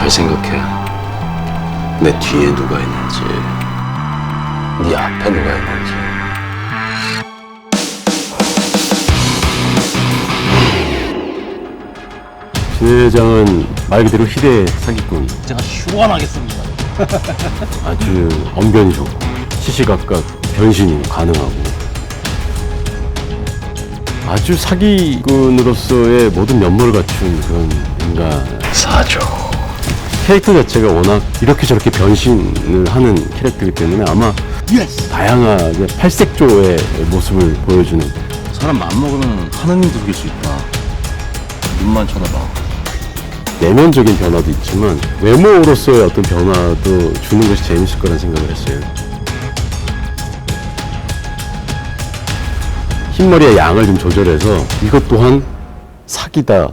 잘 생각해. 내 뒤에 누가 있는지, 네 앞에 누가 있는지. 신 회장은 말 그대로 희대 사기꾼. 제가 시원하겠습니다. 아주 언변이 좋고 시시각각 변신이 가능하고 아주 사기꾼으로서의 모든 면모를 갖춘 그런 인간 사조. 캐릭터 자체가 워낙 이렇게 저렇게 변신을 하는 캐릭터이기 때문에 아마 다양하게 팔색조의 모습을 보여주는 사람 맘 먹으면 하느님도 이길 수 있다. 눈만 쳐다봐. 내면적인 변화도 있지만 외모로서의 어떤 변화도 주는 것이 재밌을 거라는 생각을 했어요. 흰머리의 양을 좀 조절해서 이것 또한 사기다